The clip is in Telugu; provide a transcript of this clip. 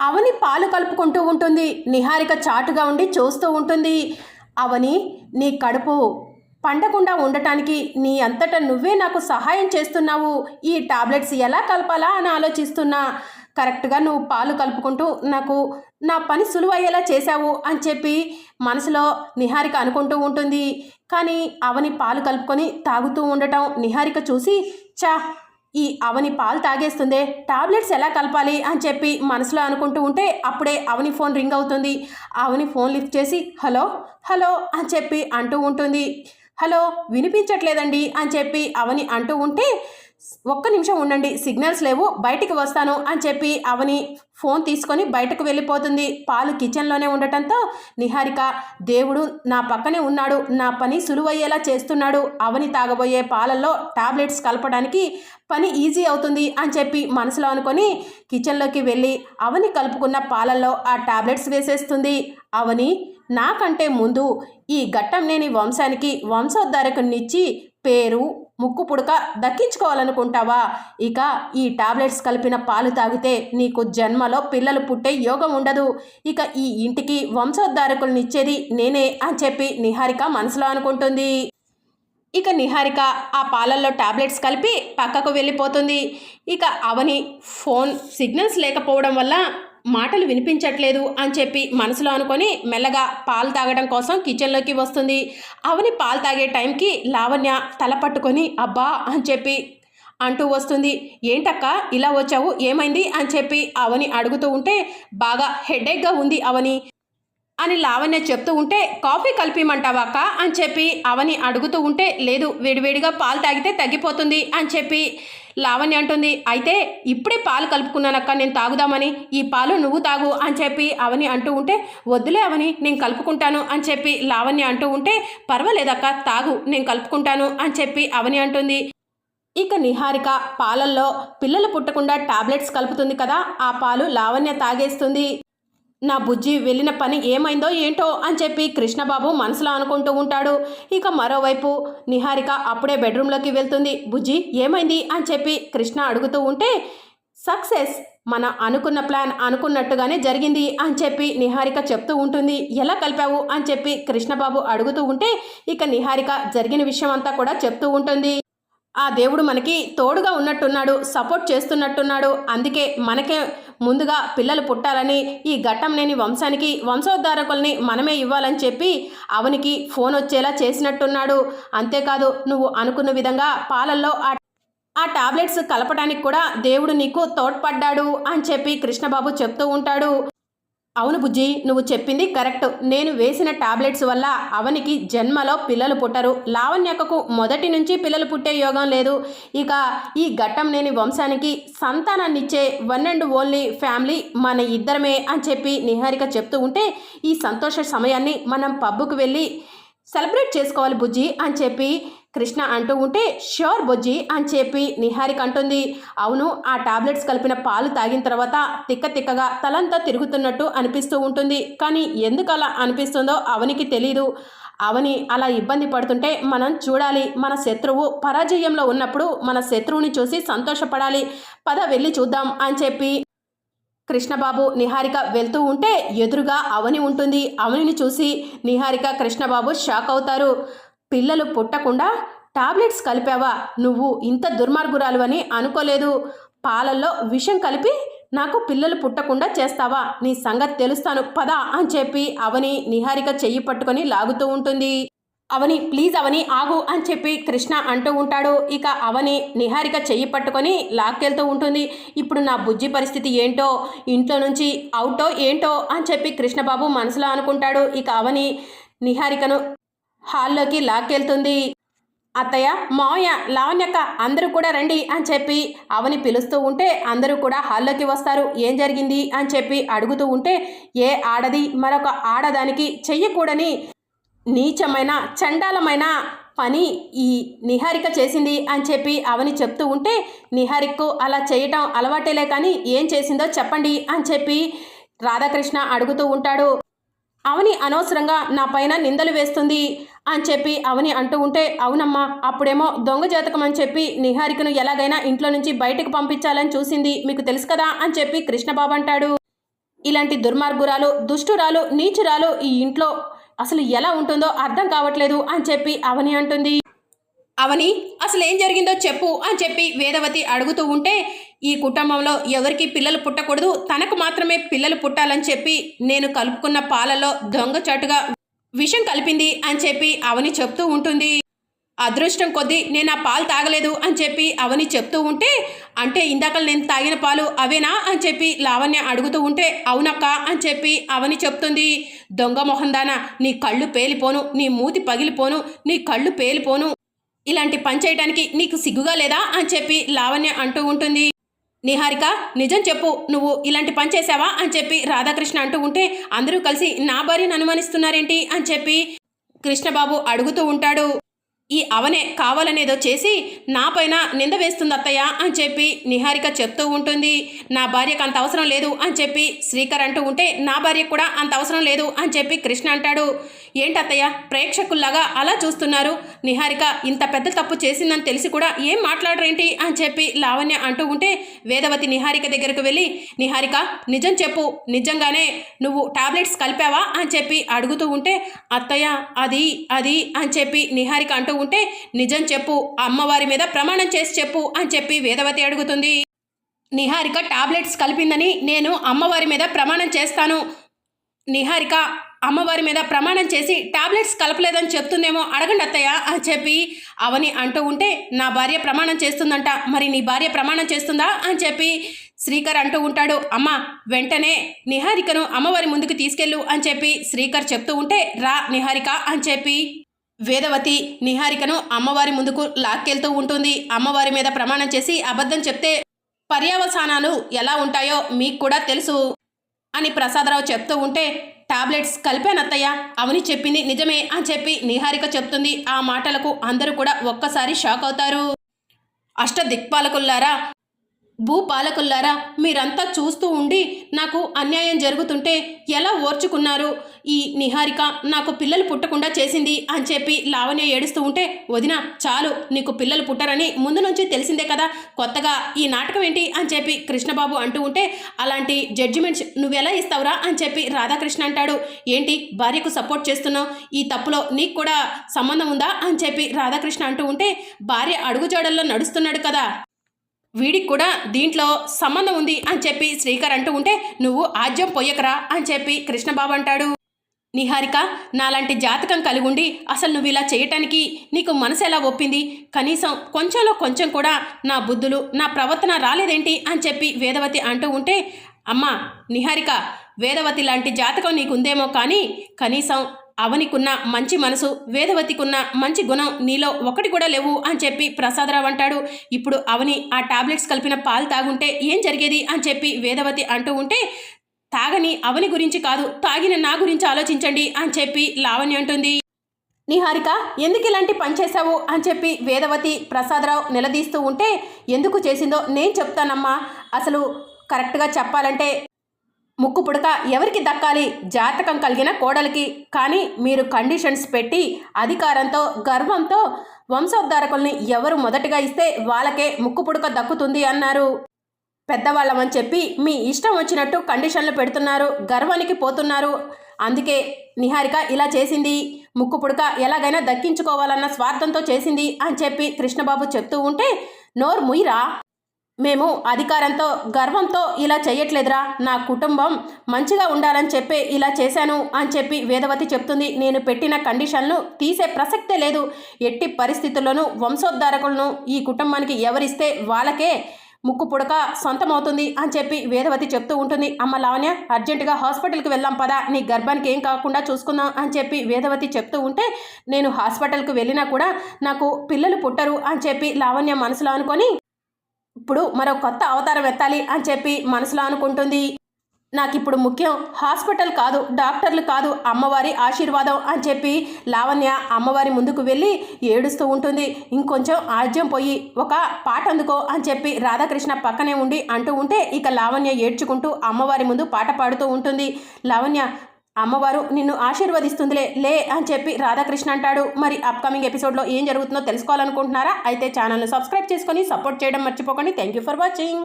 అవని పాలు కలుపుకుంటూ ఉంటుంది. నిహారిక చాటుగా ఉండి చూస్తూ ఉంటుంది. అవని నీ కడుపు పండకుండా ఉండటానికి నీ అంతటా నువ్వే నాకు సహాయం చేస్తున్నావు. ఈ టాబ్లెట్స్ ఎలా కలపాలా? అని ఆలోచిస్తున్నా. కరెక్ట్గా నువ్వు పాలు కలుపుకుంటూ నాకు నా పని సులువయ్యేలా చేశావు అని చెప్పి మనసులో నిహారిక అనుకుంటూ ఉంటుంది. కానీ అవని పాలు కలుపుకొని తాగుతూ ఉండటం నిహారిక చూసి చా ఈ అవని పాలు తాగేస్తుందే టాబ్లెట్స్ ఎలా కలపాలి అని చెప్పి మనసులో అనుకుంటూ ఉంటే అప్పుడే అవని ఫోన్ రింగ్ అవుతుంది. అవని ఫోన్ లిఫ్ట్ చేసి హలో హలో అని చెప్పి అంటూ ఉంటుంది. హలో వినిపించట్లేదండి అని చెప్పి అవని అంటూ ఉంటే ఒక్క నిమిషం ఉండండి సిగ్నల్స్ లేవు బయటికి వస్తాను అని చెప్పి అవని ఫోన్ తీసుకొని బయటకు వెళ్ళిపోతుంది. పాలు కిచెన్లోనే ఉండటంతో నిహారిక దేవుడు నా పక్కనే ఉన్నాడు నా పని సులువయ్యేలా చేస్తున్నాడు. అవని తాగబోయే పాలల్లో టాబ్లెట్స్ కలపడానికి పని ఈజీ అవుతుంది అని చెప్పి మనసులో అనుకొని కిచెన్లోకి వెళ్ళి అవని కలుపుకున్న పాలల్లో ఆ టాబ్లెట్స్ వేసేస్తుంది. అవని నాకంటే ముందు ఈ ఘట్టం ఘట్టంనేని వంశానికి వంశోద్ధారకునిచ్చి పేరు ముక్కు పుడక దక్కించుకోవాలనుకుంటావా? ఇక ఈ టాబ్లెట్స్ కలిపిన పాలు తాగితే నీకు జన్మలో పిల్లలు పుట్టే యోగం ఉండదు. ఇక ఈ ఇంటికి వంశోద్ధారకులనిచ్చేది నేనే అని చెప్పి నిహారిక మనసులో అనుకుంటుంది. ఇక నిహారిక ఆ పాలల్లో టాబ్లెట్స్ కలిపి పక్కకు వెళ్ళిపోతుంది. ఇక అవని ఫోన్ సిగ్నల్స్ లేకపోవడం వల్ల మాటలు వినిపించట్లేదు అని చెప్పి మనసులో అనుకొని మెల్లగా పాలు తాగడం కోసం కిచెన్లోకి వస్తుంది. అవని పాలు తాగే టైంకి లావణ్య తల పట్టుకొని అబ్బా అని చెప్పి అంటూ వస్తుంది. ఏంటక్క ఇలా వచ్చావు? ఏమైంది? అని చెప్పి అవని అడుగుతూ ఉంటే బాగా హెడేక్గా ఉంది అవని అని లావణ్య చెప్తూ ఉంటే కాఫీ కలిపిమంటావాక అక్క అని చెప్పి అవని అడుగుతూ ఉంటే లేదు వేడివేడిగా పాలు తాగితే తగ్గిపోతుంది అని చెప్పి లావణ్య అంటుంది అయితే ఇప్పుడే పాలు కలుపుకున్నానక్క నేను తాగుదామని. ఈ పాలు నువ్వు తాగు అని చెప్పి అవని అంటూ ఉంటే వద్దులే అవని నేను కలుపుకుంటాను అని చెప్పి లావణ్య అంటూ ఉంటే పర్వాలేదక్క తాగు నేను కలుపుకుంటాను అని చెప్పి అవని అంటుంది. ఇక నిహారిక పాలల్లో పిల్లలు పుట్టకుండా టాబ్లెట్స్ కలుపుతుంది కదా ఆ పాలు లావణ్య తాగేస్తుంది. నా బుజ్జి వెళ్ళిన పని ఏమైందో ఏంటో అని చెప్పి కృష్ణబాబు మనసులో అనుకుంటూ ఉంటాడు. ఇక మరోవైపు నిహారిక అప్పుడే బెడ్రూమ్లోకి వెళ్తుంది. బుజ్జి ఏమైంది? అని చెప్పి కృష్ణ అడుగుతూ ఉంటే సక్సెస్! మన అనుకున్న ప్లాన్ అనుకున్నట్టుగానే జరిగింది అని చెప్పి నిహారిక చెప్తూ ఉంటుంది. ఎలా కలిపావు? అని చెప్పి కృష్ణబాబు అడుగుతూ ఉంటే ఇక నిహారిక జరిగిన విషయం అంతా కూడా చెప్తూ ఉంటుంది. ఆ దేవుడు మనకి తోడుగా ఉన్నట్టున్నాడు సపోర్ట్ చేస్తున్నట్టున్నాడు. అందుకే మనకే ముందుగా పిల్లలు పుట్టాలని ఈ ఘట్టం లేని వంశానికి వంశోద్ధారకుల్ని మనమే ఇవ్వాలని చెప్పి అవనికి ఫోన్ వచ్చేలా చేసినట్టున్నాడు. అంతేకాదు నువ్వు అనుకున్న విధంగా పాలల్లో ఆ ఆ టాబ్లెట్స్ కలపడానికి కూడా దేవుడు నీకు తోడ్పడ్డాడు అని చెప్పి కృష్ణబాబు చెప్తూ ఉంటాడు. అవును బుజ్జి నువ్వు చెప్పింది కరెక్ట్. నేను వేసిన టాబ్లెట్స్ వల్ల అవనికి జన్మలో పిల్లలు పుట్టరు. లావణ్యకకు మొదటి నుంచి పిల్లలు పుట్టే యోగం లేదు. ఇక ఈ ఘట్టం లేని వంశానికి సంతానాన్నిచ్చే వన్ అండ్ ఓన్లీ ఫ్యామిలీ మన ఇద్దరమే అని చెప్పి నిహారిక చెప్తూ ఉంటే ఈ సంతోష సమయాన్ని మనం పబ్బుకు వెళ్ళి సెలబ్రేట్ చేసుకోవాలి బుజ్జి అని చెప్పి కృష్ణ అంటూ ఉంటే ష్యూర్ బొజ్జి అని చెప్పి నిహారిక అంటుంది. అవును ఆ టాబ్లెట్స్ కలిపిన పాలు తాగిన తర్వాత తిక్క తిక్కగా తలంతా తిరుగుతున్నట్టు అనిపిస్తూ ఉంటుంది. కానీ ఎందుకు అలా అనిపిస్తుందో అవనికి తెలీదు. అవని అలా ఇబ్బంది పడుతుంటే మనం చూడాలి మన శత్రువు పరాజయంలో ఉన్నప్పుడు మన శత్రువుని చూసి సంతోషపడాలి. పద వెళ్ళి చూద్దాం అని చెప్పి కృష్ణబాబు నిహారిక వెళ్తూ ఉంటే ఎదురుగా అవని ఉంటుంది. అవనిని చూసి నిహారిక కృష్ణబాబు షాక్ అవుతారు. పిల్లలు పుట్టకుండా టాబ్లెట్స్ కలిపావా? నువ్వు ఇంత దుర్మార్గురాలు అని అనుకోలేదు. పాలల్లో విషం కలిపి నాకు పిల్లలు పుట్టకుండా చేస్తావా? నీ సంగతి తెలుస్తాను. పద అని చెప్పి అవని నిహారిక చెయ్యి పట్టుకొని లాగుతూ ఉంటుంది. అవని ప్లీజ్ అవని ఆగు అని చెప్పి కృష్ణ అంటూ ఉంటాడు. ఇక అవని నిహారిక చెయ్యి పట్టుకొని లాక్కెళ్తూ ఉంటుంది. ఇప్పుడు నా బుజ్జి పరిస్థితి ఏంటో ఇంట్లో నుంచి అవుటో ఏంటో అని చెప్పి కృష్ణబాబు మనసులో అనుకుంటాడు. ఇక అవని నిహారికను హాల్లోకి లాక్కెళ్తుంది. అత్తయ్య మావయ్య లావణ్యక్క అందరూ కూడా రండి అని చెప్పి అవని పిలుస్తూ ఉంటే అందరూ కూడా హాల్లోకి వస్తారు. ఏం జరిగింది అని చెప్పి అడుగుతూ ఉంటే ఏ ఆడది మరొక ఆడదానికి చెయ్యకూడని నీచమైన చండాలమైన పని ఈ నిహారిక చేసింది అని చెప్పి అవని చెప్తూ ఉంటే నిహారికకు అలా చేయటం అలవాటేలే కానీ ఏం చేసిందో చెప్పండి అని చెప్పి రాధాకృష్ణ అడుగుతూ ఉంటాడు. అవని అనవసరంగా నా పైన నిందలు వేస్తుంది. అని చెప్పి అవని అంటూ ఉంటే అవునమ్మా అప్పుడేమో దొంగ జాతకం అని చెప్పి నిహారికను ఎలాగైనా ఇంట్లో నుంచి బయటకు పంపించాలని చూసింది. మీకు తెలుసు కదా అని చెప్పి కృష్ణబాబు అంటాడు. ఇలాంటి దుర్మార్గురాలు దుష్టురాలు నీచురాలు ఈ ఇంట్లో అసలు ఎలా ఉంటుందో అర్థం కావట్లేదు అని చెప్పి అవని అంటుంది. అవని అసలు ఏం జరిగిందో చెప్పు అని చెప్పి వేదవతి అడుగుతూ ఉంటే ఈ కుటుంబంలో ఎవరికి పిల్లలు పుట్టకూడదు. తనకు మాత్రమే పిల్లలు పుట్టాలని చెప్పి నేను కలుపుకున్న పాలలో దొంగచాటుగా విషం కలిపింది అని చెప్పి అవని చెప్తూ ఉంటుంది. అదృష్టం కొద్దీ నేను ఆ పాలు తాగలేదు అని చెప్పి అవని చెప్తూ ఉంటే అంటే ఇందాక నేను తాగిన పాలు అవేనా అని చెప్పి లావణ్య అడుగుతూ ఉంటే అవునక్క అని చెప్పి అవని చెప్తుంది. దొంగ మొహందానా నీ కళ్ళు పేలిపోను నీ మూతి పగిలిపోను నీ కళ్ళు పేలిపోను. ఇలాంటి పని చేయడానికి నీకు సిగ్గుగా లేదా అని చెప్పి లావణ్య అంటూ ఉంటుంది. నిహారిక నిజం చెప్పు నువ్వు ఇలాంటి పని చేసావా అని చెప్పి రాధాకృష్ణ అంటూ ఉంటే అందరూ కలిసి నా భార్యను అనుమానిస్తున్నారేంటి? అని చెప్పి కృష్ణబాబు అడుగుతూ ఉంటాడు. ఈ అవనే కావాలనేదో చేసి నాపైన నింద వేస్తుంది అత్తయ్య అని చెప్పి నిహారిక చెప్తూ ఉంటుంది. నా భార్యకు అంత అవసరం లేదు అని చెప్పి శ్రీకర్ అంటూ ఉంటే నా భార్యకు కూడా అంత అవసరం లేదు అని చెప్పి కృష్ణ అంటాడు. ఏంటత్తయ్య? ప్రేక్షకుల్లాగా అలా చూస్తున్నారు. నిహారిక ఇంత పెద్ద తప్పు చేసిందని తెలిసి కూడా ఏం మాట్లాడరేంటి అని చెప్పి లావణ్య అంటూ ఉంటే వేదవతి నిహారిక దగ్గరకు వెళ్ళి నిహారిక నిజం చెప్పు. నిజంగానే నువ్వు టాబ్లెట్స్ కలిపావా? అని చెప్పి అడుగుతూ ఉంటే అత్తయ్య అది అది అని చెప్పి నిహారిక అంటూ ఉంటే నిజం చెప్పు. అమ్మవారి మీద ప్రమాణం చేసి చెప్పు అని చెప్పి వేదవతి అడుగుతుంది. నిహారిక టాబ్లెట్స్ కలిపిందని నేను అమ్మవారి మీద ప్రమాణం చేస్తాను. నిహారిక అమ్మవారి మీద ప్రమాణం చేసి టాబ్లెట్స్ కలపలేదని చెప్తుందేమో అడగండి అత్తయ్య అని చెప్పి అవని అంటూ ఉంటే నా భార్య ప్రమాణం చేస్తుందంట. మరి నీ భార్య ప్రమాణం చేస్తుందా అని చెప్పి శ్రీకర్ అంటూ ఉంటాడు. అమ్మ వెంటనే నిహారికను అమ్మవారి ముందుకు తీసుకెళ్ళు అని చెప్పి శ్రీకర్ చెప్తూ ఉంటే రా నిహారిక అని చెప్పి వేదవతి నిహారికను అమ్మవారి ముందుకు లాక్కెళ్తూ ఉంటుంది. అమ్మవారి మీద ప్రమాణం చేసి అబద్ధం చెప్తే పర్యవసానాలు ఎలా ఉంటాయో మీకు కూడా తెలుసు. అని ప్రసాదరావు చెప్తూ ఉంటే టాబ్లెట్స్ కలిపానత్తయ్య అవని చెప్పింది నిజమే అని చెప్పి నిహారిక చెప్తుంది. ఆ మాటలకు అందరూ కూడా ఒక్కసారి షాక్ అవుతారు. అష్టదిక్పాలకుల్లారా భూపాలకుల్లారా మీరంతా చూస్తూ ఉండి నాకు అన్యాయం జరుగుతుంటే ఎలా ఓర్చుకున్నారు? ఈ నిహారిక నాకు పిల్లలు పుట్టకుండా చేసింది అని చెప్పి లావణ్య ఏడుస్తూ ఉంటే వదిన చాలు నీకు పిల్లలు పుట్టరని ముందు నుంచి తెలిసిందే కదా కొత్తగా ఈ నాటకం ఏంటి అని చెప్పి కృష్ణబాబు అంటూ ఉంటే అలాంటి జడ్జిమెంట్స్ నువ్వెలా ఇస్తావురా అని చెప్పి రాధాకృష్ణ అంటాడు. ఏంటి భార్యకు సపోర్ట్ చేస్తున్నావు? ఈ తప్పులో నీకు కూడా సంబంధం ఉందా అని చెప్పి రాధాకృష్ణ అంటూ ఉంటే భార్య అడుగుజాడల్లో నడుస్తున్నాడు కదా. వీడికి కూడా దీంట్లో సంబంధం ఉంది అని చెప్పి శ్రీకర్ అంటూ ఉంటే నువ్వు ఆజ్యం పొయ్యకరా అని చెప్పి కృష్ణబాబు అంటాడు. నిహారిక నాలాంటి జాతకం కలిగి ఉండి అసలు నువ్వు ఇలా చేయటానికి నీకు మనసు ఎలా ఒప్పింది? కనీసం కొంచెంలో కొంచెం కూడా నా బుద్ధులు నా ప్రవర్తన రాలేదేంటి అని చెప్పి వేదవతి అంటూ ఉంటే అమ్మ నిహారిక వేదవతి లాంటి జాతకం నీకుందేమో కానీ కనీసం అవనికున్న మంచి మనసు వేదవతికున్న మంచి గుణం నీలో ఒకటి కూడా లేవు అని చెప్పి ప్రసాదరావు అంటాడు. ఇప్పుడు అవని ఆ టాబ్లెట్స్ కలిపిన పాలు తాగుంటే ఏం జరిగేది అని చెప్పి వేదవతి అంటూ ఉంటే తాగని అవని గురించి కాదు తాగిన నా గురించి ఆలోచించండి అని చెప్పి లావణ్య అంటుంది. నిహారిక ఎందుకు ఇలాంటి పని చేశావు అని చెప్పి వేదవతి ప్రసాదరావు నిలదీస్తూ ఉంటే ఎందుకు చేసిందో నేను చెప్తానమ్మా. అసలు కరెక్ట్గా చెప్పాలంటే ముక్కు పుడక ఎవరికి దక్కాలి? జాతకం కలిగిన కోడలికి. కానీ మీరు కండిషన్స్ పెట్టి అధికారంతో గర్వంతో వంశోద్ధారకుల్ని ఎవరు మొదటగా ఇస్తే వాళ్ళకే ముక్కు పుడక దక్కుతుంది అన్నారు. పెద్దవాళ్ళమని చెప్పి మీ ఇష్టం వచ్చినట్టు కండిషన్లు పెడుతున్నారు గర్వానికి పోతున్నారు. అందుకే నిహారిక ఇలా చేసింది. ముక్కు పుడక ఎలాగైనా దక్కించుకోవాలన్న స్వార్థంతో చేసింది అని చెప్పి కృష్ణబాబు చెప్తూ ఉంటే నోరు ముయిరా మేము అధికారంతో గర్వంతో ఇలా చేయట్లేదురా. నా కుటుంబం మంచిగా ఉండాలని చెప్పి ఇలా చేశాను అని చెప్పి వేదవతి చెప్తుంది. నేను పెట్టిన కండిషన్లు తీసే ప్రసక్తే లేదు. ఎట్టి పరిస్థితుల్లోనూ వంశోద్ధారకులను ఈ కుటుంబానికి ఎవరిస్తే వాళ్ళకే ముక్కు పుడక సొంతమవుతుంది అని చెప్పి వేదవతి చెప్తూ ఉంటుంది. అమ్మ లావణ్య అర్జెంటుగా హాస్పిటల్కి వెళ్దాం పదా. నీ గర్భానికి ఏం కాకుండా చూసుకుందాం అని చెప్పి వేదవతి చెప్తూ ఉంటే నేను హాస్పిటల్కి వెళ్ళినా కూడా నాకు పిల్లలు పుట్టరు అని చెప్పి లావణ్య మనసులో అనుకొని ఇప్పుడు మరో కొత్త అవతారం ఎత్తాలి అని చెప్పి మనసులో అనుకుంటుంది. నాకు ఇప్పుడు ముఖ్యం హాస్పిటల్ కాదు డాక్టర్లు కాదు అమ్మవారి ఆశీర్వాదం అని చెప్పి లావణ్య అమ్మవారి ముందుకు వెళ్ళి ఏడుస్తూ ఉంటుంది. ఇంకొంచెం ఆజ్యం పోయి ఒక పాట అందుకో అని చెప్పి రాధాకృష్ణ పక్కనే ఉండి అంటూ ఉంటే ఇక లావణ్య ఏడ్చుకుంటూ అమ్మవారి ముందు పాట పాడుతూ ఉంటుంది. లావణ్య అమ్మవారు నిన్ను ఆశీర్వదిస్తుందిలే లే అని చెప్పి రాధాకృష్ణ అంటాడు. మరి అప్కమింగ్ ఎపిసోడ్లో ఏం జరుగుతుందో తెలుసుకోవాలనుకుంటున్నారా? అయితే ఛానల్ను సబ్స్క్రైబ్ చేసుకొని సపోర్ట్ చేయడం మర్చిపోకండి. Thank you for watching